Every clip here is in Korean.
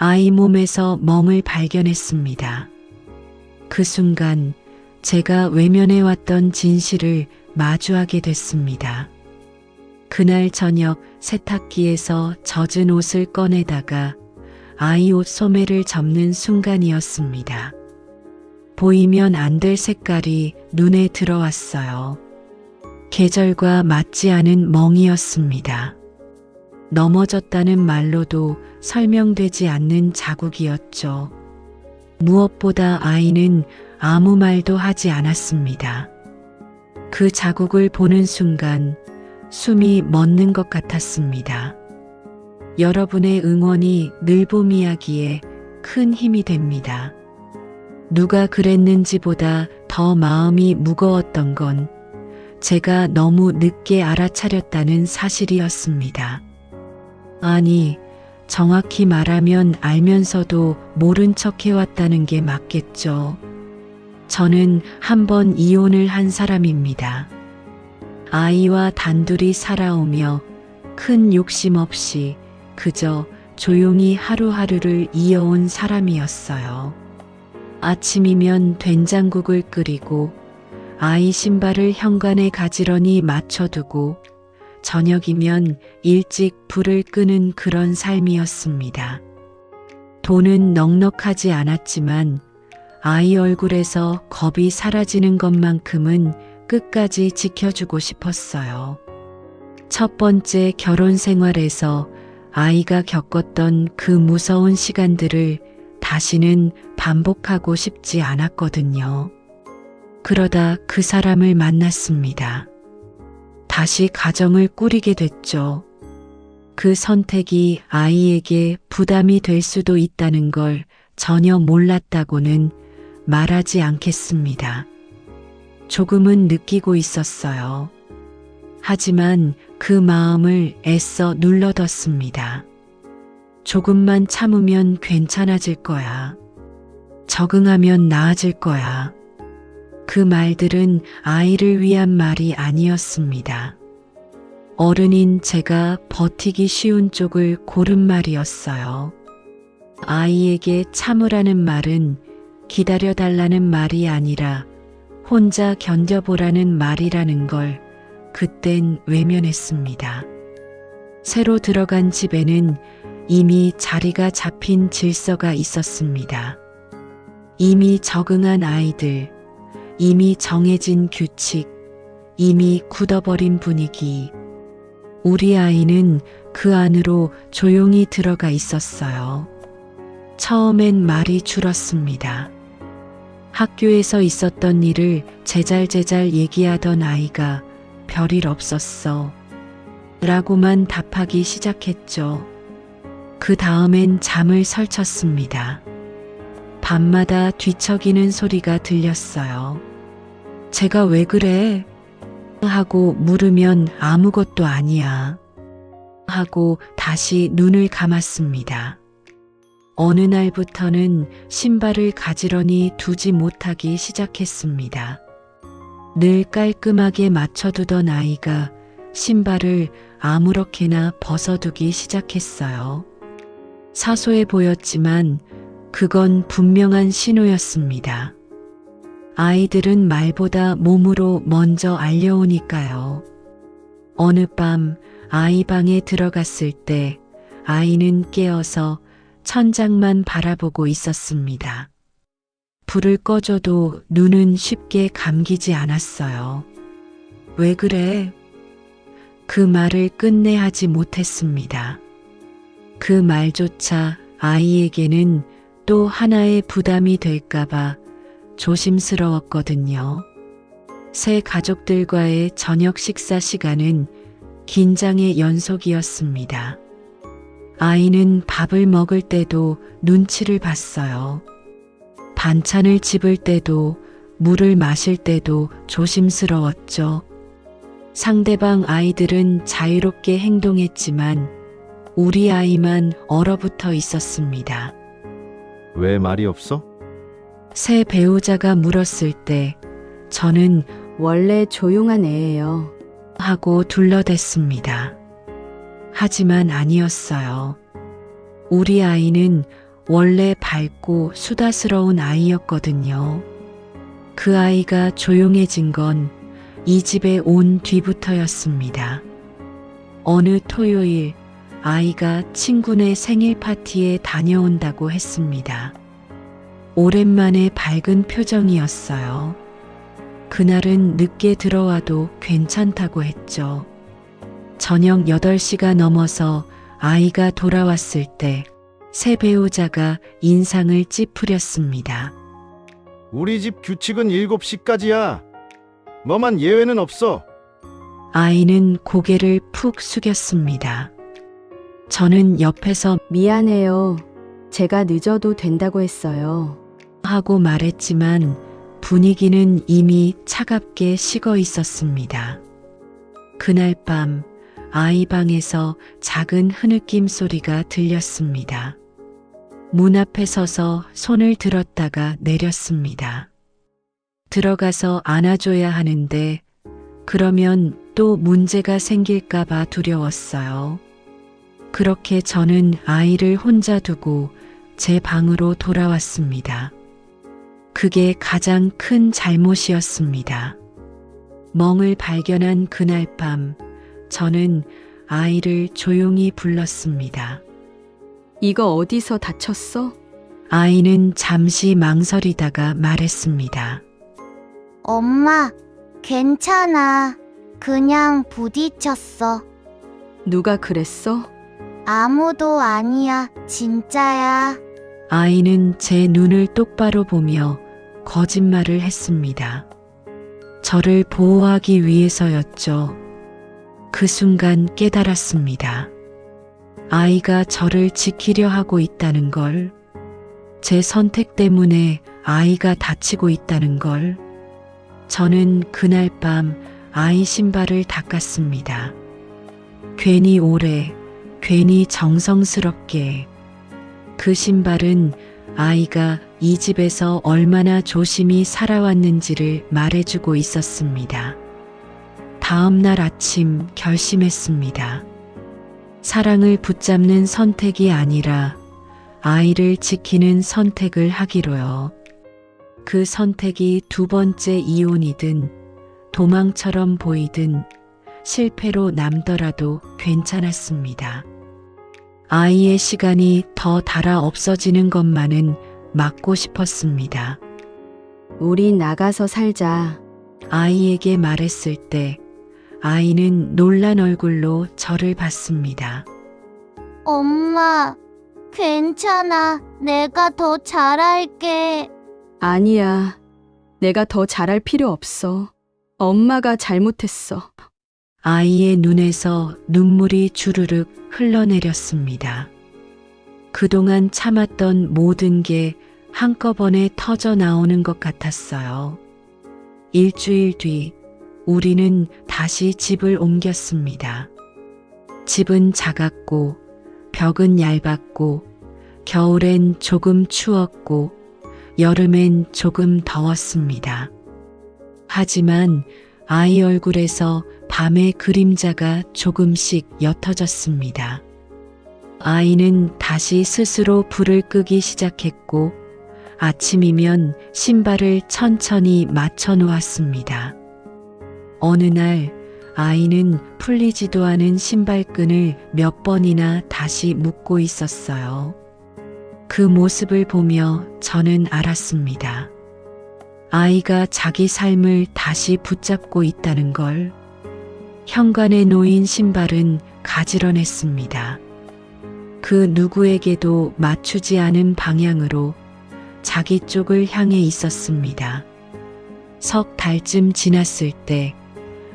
아이 몸에서 멍을 발견했습니다. 그 순간 제가 외면해 왔던 진실을 마주하게 됐습니다. 그날 저녁 세탁기에서 젖은 옷을 꺼내다가 아이 옷 소매를 접는 순간이었습니다. 보이면 안 될 색깔이 눈에 들어왔어요. 계절과 맞지 않은 멍이었습니다. 넘어졌다는 말로도 설명되지 않는 자국이었죠. 무엇보다 아이는 아무 말도 하지 않았습니다. 그 자국을 보는 순간 숨이 멎는 것 같았습니다. 여러분의 응원이 늘봄 이야기에 큰 힘이 됩니다. 누가 그랬는지보다 더 마음이 무거웠던 건 제가 너무 늦게 알아차렸다는 사실이었습니다. 아니, 정확히 말하면 알면서도 모른 척 해왔다는 게 맞겠죠. 저는 한 번 이혼을 한 사람입니다. 아이와 단둘이 살아오며 큰 욕심 없이 그저 조용히 하루하루를 이어온 사람이었어요. 아침이면 된장국을 끓이고 아이 신발을 현관에 가지런히 맞춰두고 저녁이면 일찍 불을 끄는 그런 삶이었습니다. 돈은 넉넉하지 않았지만 아이 얼굴에서 겁이 사라지는 것만큼은 끝까지 지켜주고 싶었어요. 첫 번째 결혼 생활에서 아이가 겪었던 그 무서운 시간들을 다시는 반복하고 싶지 않았거든요. 그러다 그 사람을 만났습니다. 다시 가정을 꾸리게 됐죠. 그 선택이 아이에게 부담이 될 수도 있다는 걸 전혀 몰랐다고는 말하지 않겠습니다. 조금은 느끼고 있었어요. 하지만 그 마음을 애써 눌러뒀습니다. 조금만 참으면 괜찮아질 거야. 적응하면 나아질 거야. 그 말들은 아이를 위한 말이 아니었습니다. 어른인 제가 버티기 쉬운 쪽을 고른 말이었어요. 아이에게 참으라는 말은 기다려달라는 말이 아니라 혼자 견뎌보라는 말이라는 걸 그땐 외면했습니다. 새로 들어간 집에는 이미 자리가 잡힌 질서가 있었습니다. 이미 적응한 아이들, 이미 정해진 규칙, 이미 굳어버린 분위기. 우리 아이는 그 안으로 조용히 들어가 있었어요. 처음엔 말이 줄었습니다. 학교에서 있었던 일을 제잘제잘 얘기하던 아이가 별일 없었어. 라고만 답하기 시작했죠. 그 다음엔 잠을 설쳤습니다. 밤마다 뒤척이는 소리가 들렸어요. 제가 왜 그래? 하고 물으면 아무것도 아니야. 하고 다시 눈을 감았습니다. 어느 날부터는 신발을 가지런히 두지 못하기 시작했습니다. 늘 깔끔하게 맞춰두던 아이가 신발을 아무렇게나 벗어두기 시작했어요. 사소해 보였지만 그건 분명한 신호였습니다. 아이들은 말보다 몸으로 먼저 알려오니까요. 어느 밤 아이 방에 들어갔을 때 아이는 깨어서 천장만 바라보고 있었습니다. 불을 꺼줘도 눈은 쉽게 감기지 않았어요. 왜 그래? 그 말을 끝내 하지 못했습니다. 그 말조차 아이에게는 또 하나의 부담이 될까봐 조심스러웠거든요. 새 가족들과의 저녁 식사 시간은 긴장의 연속이었습니다. 아이는 밥을 먹을 때도 눈치를 봤어요. 반찬을 집을 때도 물을 마실 때도 조심스러웠죠. 상대방 아이들은 자유롭게 행동했지만 우리 아이만 얼어붙어 있었습니다. 왜 말이 없어? 새 배우자가 물었을 때 저는 원래 조용한 애예요. 하고 둘러댔습니다. 하지만 아니었어요. 우리 아이는 원래 밝고 수다스러운 아이였거든요. 그 아이가 조용해진 건 이 집에 온 뒤부터였습니다. 어느 토요일 아이가 친구네 생일 파티에 다녀온다고 했습니다. 오랜만에 밝은 표정이었어요. 그날은 늦게 들어와도 괜찮다고 했죠. 저녁 8시가 넘어서 아이가 돌아왔을 때 새 배우자가 인상을 찌푸렸습니다. 우리 집 규칙은 7시까지야. 뭐만 예외는 없어. 아이는 고개를 푹 숙였습니다. 저는 옆에서 미안해요. 제가 늦어도 된다고 했어요. 하고 말했지만 분위기는 이미 차갑게 식어 있었습니다. 그날 밤 아이 방에서 작은 흐느낌 소리가 들렸습니다. 문 앞에 서서 손을 들었다가 내렸습니다. 들어가서 안아줘야 하는데 그러면 또 문제가 생길까봐 두려웠어요. 그렇게 저는 아이를 혼자 두고 제 방으로 돌아왔습니다. 그게 가장 큰 잘못이었습니다. 멍을 발견한 그날 밤, 저는 아이를 조용히 불렀습니다. 이거 어디서 다쳤어? 아이는 잠시 망설이다가 말했습니다. 엄마, 괜찮아. 그냥 부딪혔어. 누가 그랬어? 아무도 아니야. 진짜야. 아이는 제 눈을 똑바로 보며 거짓말을 했습니다. 저를 보호하기 위해서였죠. 그 순간 깨달았습니다. 아이가 저를 지키려 하고 있다는 걸, 제 선택 때문에 아이가 다치고 있다는 걸, 저는 그날 밤 아이 신발을 닦았습니다. 괜히 오래, 괜히 정성스럽게, 그 신발은 아이가 이 집에서 얼마나 조심히 살아왔는지를 말해주고 있었습니다. 다음 날 아침 결심했습니다. 사랑을 붙잡는 선택이 아니라 아이를 지키는 선택을 하기로요. 그 선택이 두 번째 이혼이든 도망처럼 보이든 실패로 남더라도 괜찮았습니다. 아이의 시간이 더 달아 없어지는 것만은 막고 싶었습니다. 우리 나가서 살자. 아이에게 말했을 때 아이는 놀란 얼굴로 저를 봤습니다. 엄마, 괜찮아. 내가 더 잘할게. 아니야. 내가 더 잘할 필요 없어. 엄마가 잘못했어. 아이의 눈에서 눈물이 주르륵 흘러내렸습니다. 그동안 참았던 모든 게 한꺼번에 터져 나오는 것 같았어요. 일주일 뒤 우리는 다시 집을 옮겼습니다. 집은 작았고 벽은 얇았고 겨울엔 조금 추웠고 여름엔 조금 더웠습니다. 하지만 아이 얼굴에서 밤의 그림자가 조금씩 옅어졌습니다. 아이는 다시 스스로 불을 끄기 시작했고 아침이면 신발을 천천히 맞춰 놓았습니다. 어느 날 아이는 풀리지도 않은 신발끈을 몇 번이나 다시 묶고 있었어요. 그 모습을 보며 저는 알았습니다. 아이가 자기 삶을 다시 붙잡고 있다는 걸 현관에 놓인 신발은 가지런했습니다. 그 누구에게도 맞추지 않은 방향으로 자기 쪽을 향해 있었습니다. 석 달쯤 지났을 때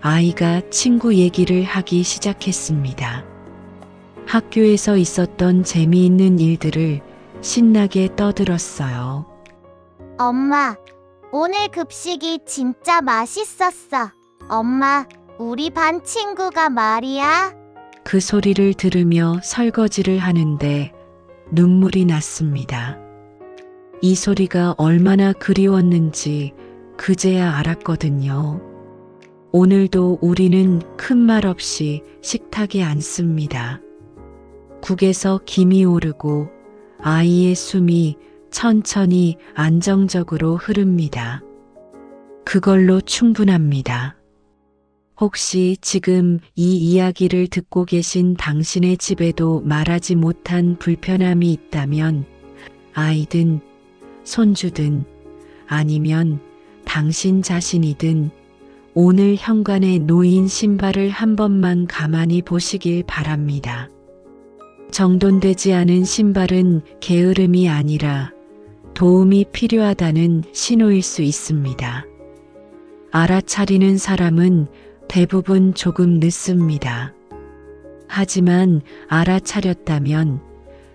아이가 친구 얘기를 하기 시작했습니다. 학교에서 있었던 재미있는 일들을 신나게 떠들었어요. 엄마, 오늘 급식이 진짜 맛있었어. 엄마, 우리 반 친구가 말이야. 그 소리를 들으며 설거지를 하는데 눈물이 났습니다. 이 소리가 얼마나 그리웠는지 그제야 알았거든요. 오늘도 우리는 큰 말 없이 식탁에 앉습니다. 국에서 김이 오르고 아이의 숨이 천천히 안정적으로 흐릅니다. 그걸로 충분합니다. 혹시 지금 이 이야기를 듣고 계신 당신의 집에도 말하지 못한 불편함이 있다면 아이든 손주든 아니면 당신 자신이든 오늘 현관에 놓인 신발을 한 번만 가만히 보시길 바랍니다. 정돈되지 않은 신발은 게으름이 아니라 도움이 필요하다는 신호일 수 있습니다. 알아차리는 사람은 대부분 조금 늦습니다. 하지만 알아차렸다면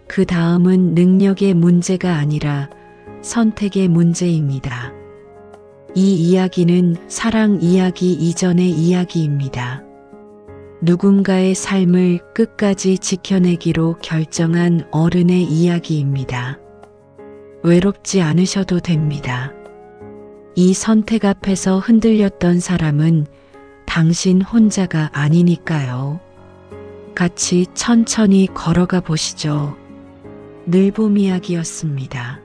그 다음은 능력의 문제가 아니라 선택의 문제입니다. 이 이야기는 사랑 이야기 이전의 이야기입니다. 누군가의 삶을 끝까지 지켜내기로 결정한 어른의 이야기입니다. 외롭지 않으셔도 됩니다. 이 선택 앞에서 흔들렸던 사람은 당신 혼자가 아니니까요. 같이 천천히 걸어가 보시죠. 늘봄 이야기였습니다.